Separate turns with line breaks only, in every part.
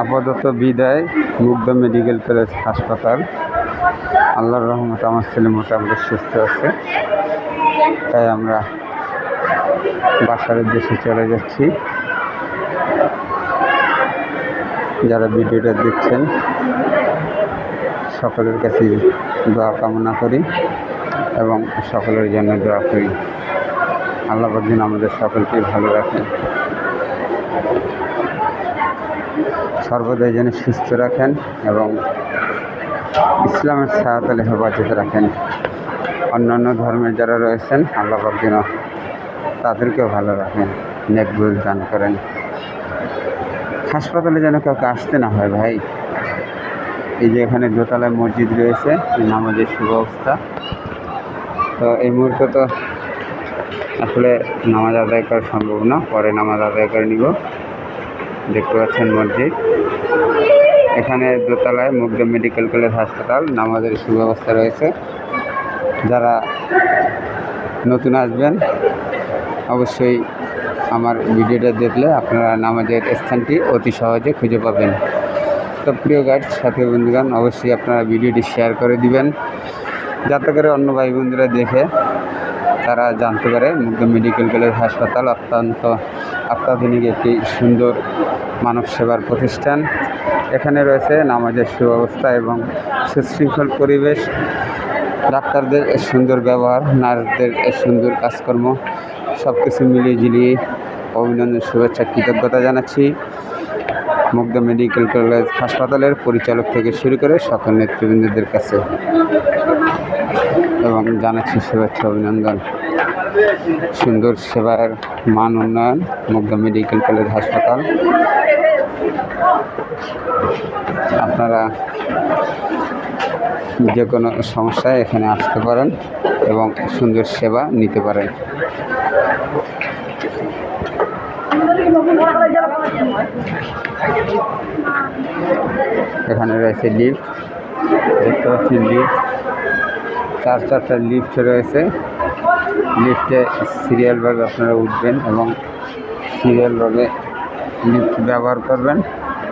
আপাতত বিদায়, মুগ্ধ মেডিকেল কলেজ হাসপাতাল। আল্লাহর রহমত আমার ছেলে মোটামুটি সুস্থ আছে। তাই আমরা বাসার দেশে চলে যাচ্ছি। যারা ভিডিওটা দেখছেন, সকলের কাছে দোয়া কামনা করি। এবং সকলের জন্য দোয়া করি। আল্লাহ দিন আমাদের সকলকে ভালো রাখেন সর্বদাই যেন সুস্থ রাখেন এবং ইসলামের ছায়াতলে হেফাজত রাখেন। অন্যান্য ধর্মের যারা রয়েছেন, আল্লাহ যেন তাদেরকেও ভালো রাখেন নেকবুল দান করেন। হাসপাতালে যেন কাউকে আসতে না হয় ভাই। এই যে এখানে দোতলায় মসজিদ রয়েছে নামাজের সুব্যবস্থা। তো এই মুহূর্তে তো আসলে নামাজ আদায় করা সম্ভব না, পরে নামাজ আদায় করে নিব। দেখতে পাচ্ছেন মসজিদ। এখানে দোতলায় মুগ্ধ মেডিকেল কলেজ হাসপাতাল, নামাজের সুব্যবস্থা রয়েছে। যারা নতুন আসবেন, অবশ্যই আমার ভিডিওটা দেখলে আপনারা নামাজের স্থানটি অতি সহজে খুঁজে পাবেন। তো প্রিয় গাইড সাথী বন্ধুগণ, অবশ্যই আপনারা ভিডিওটি শেয়ার করে দিবেন। যাতে করে অন্য ভাই বন্ধুরা দেখে তারা জানতে পারে মুগ্ধ মেডিকেল কলেজ হাসপাতাল অত্যন্ত অত্যাধুনিক একটি সুন্দর মানব সেবার প্রতিষ্ঠান। এখানে রয়েছে নামাজের সুব্যবস্থা এবং সুশৃঙ্খল পরিবেশ। ডাক্তারদের সুন্দর ব্যবহার, নার্সদের সুন্দর কাজকর্ম সব কিছু মিলিয়ে ঝিলিয়ে অভিনন্দন, শুভেচ্ছা, কৃতজ্ঞতা জানাচ্ছি। মুগ্ধ মেডিকেল কলেজ হাসপাতালের পরিচালক থেকে শুরু করে সকল নেতৃবৃন্দদের কাছে এবং জানাচ্ছি শুভেচ্ছা, অভিনন্দন। সুন্দর সেবার মান উন্নয়ন, মুগ্ধ মেডিকেল কলেজ হাসপাতাল। আপনারা যে কোনো সমস্যায় এখানে আসতে পারেন এবং সুন্দর সেবা নিতে পারেন। এখানে রয়েছে লিফট, দেখতে পাচ্ছি লিফট। চার চারটা লিফট রয়েছে। লিফটে সিরিয়ালভাবে আপনারা উঠবেন এবং সিরিয়ালভাবে লিফট ব্যবহার করবেন।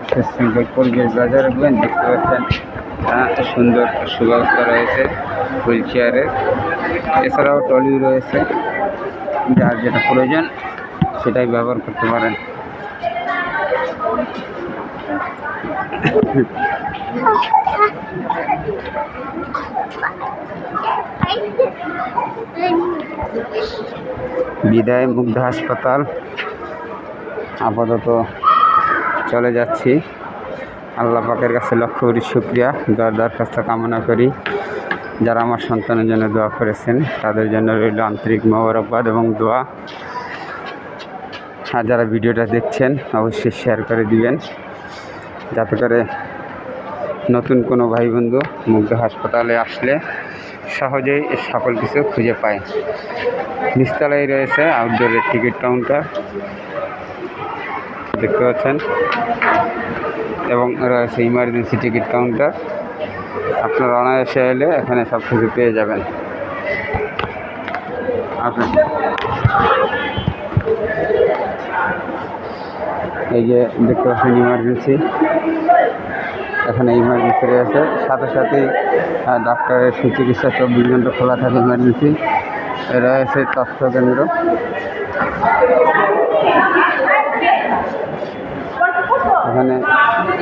সুশৃঙ্খল পরিবেশ বজায় রাখবেন দেখতে পাচ্ছেন সুন্দর সুব্যবস্থা রয়েছে হুইল চেয়ারের। এছাড়াও টলি রয়েছে, যার যেটা প্রয়োজন সেটাই ব্যবহার করতে পারেন। বিদায় মুগ্ধ হাসপাতাল। আপাতত চলে যাচ্ছি। আল্লাহ পাকের কাছে লক্ষ্য করি শুক্রিয়া। দর দরখাস্ত কামনা করি। যারা আমার সন্তানের জন্য দোয়া করেছেন, তাদের জন্য রইল আন্তরিক মোবারকবাদ এবং দোয়া। আর যারা ভিডিওটা দেখছেন, অবশ্যই শেয়ার করে দিবেন। যাতে করে নতুন কোনো ভাই বন্ধু মুগ্ধ হাসপাতালে আসলে সহজেই সকল কিছু খুঁজে পায়। নিচতলায় রয়েছে আউটডোরের টিকিট কাউন্টার দেখতে পাচ্ছেন? এবং রয়েছে ইমার্জেন্সি টিকিট কাউন্টার আপনার অনায়াসে এলে এখানে সব কিছু পেয়ে যাবেন। আপনি এই যে দেখতে পাচ্ছেন ইমার্জেন্সি এখানে ইমার্জেন্সি রয়েছে সাথে সাথে ডাক্তারের সুচিকিৎসা চব্বিশ ঘণ্টা খোলা থাকে ইমার্জেন্সি রয়েছে তথ্য কেন্দ্র এখানে